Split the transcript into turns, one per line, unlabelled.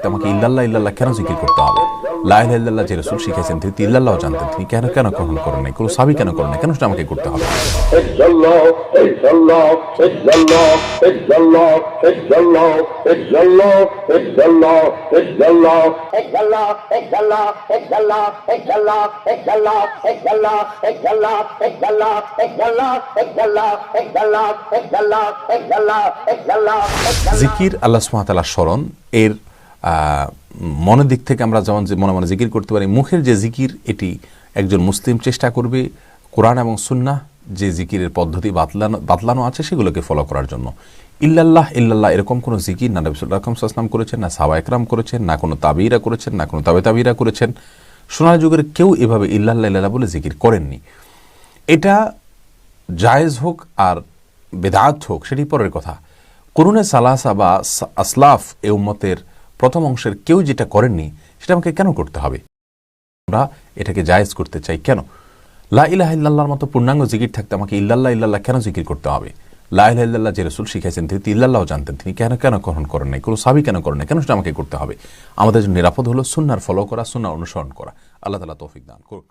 থাকতে আমাকে ইল্লাল্লাহ ইল্লাল্লাহ কেন জিকির করতে হবে? লাইল ইল্লাল্লাহ যে রসুল শিখেছেন তিনি তো ইল্লাল্লাহ জানতেন, তিনি কেন কেন কখন করেন নাই? কোনো সাবি কেন করেন কেন সেটা আমাকে করতে হবে? জিকির আল্লাহ সুমাতালা স্মরণ, এর মনের দিক থেকে আমরা যেমন যে মনে মনে জিকির করতে পারি, মুখের যে জিকির, এটি একজন মুসলিম চেষ্টা করবে কোরআন এবং সুন্নাহ, যে জিকিরের পদ্ধতি বাতলানো বাতলানো আছে, সেগুলোকে ফলো করার জন্য। ইল্লাল্লাহ ইল্লাল্লাহ, এরকম কোনো জিকির না নবিসুল রকম সাসলাম করেছেন, না সাবা একরাম করেছেন, না কোনো তাবিরা করেছেন, না কোনো তাবে তাবিরা করেছেন। সোনার যুগের কেউ এভাবে ইল্লাল্লাহ ইল্লাল্লাহ বলে জিকির করেননি। এটা জায়েজ হোক আর বেদাত হোক, সেটি পরের কথা। করুণে সালাসা বা আসলাফ এ উম্মতের প্রথম অংশের কেউ যেটা করেননি, সেটা আমাকে কেন করতে হবে? আমরা এটাকে জায়েজ করতে চাই কেন? লা ইলাহ ইল্লাল্লাহর মতো পূর্ণাঙ্গ জিকির থাকতে আমাকে ইল্লাল্লাহ ইল্লাল্লাহ কেন জিকির করতে হবে? লা ইলাহ ইল্লাল্লাহ যে রসুল শিখেছেন তিনি ইল্লাল্লাহ জানতেন, তিনি কেন কেন গ্রহণ করেন নাই, কোনো সাবি কেন করেন নাই, কেন সেটা আমাকে করতে হবে? আমাদের জন্য নিরাপদ হলো সুন্নার ফলো করা, সুন্নার অনুসরণ করা। আল্লাহ তালা তৌফিক দান করুন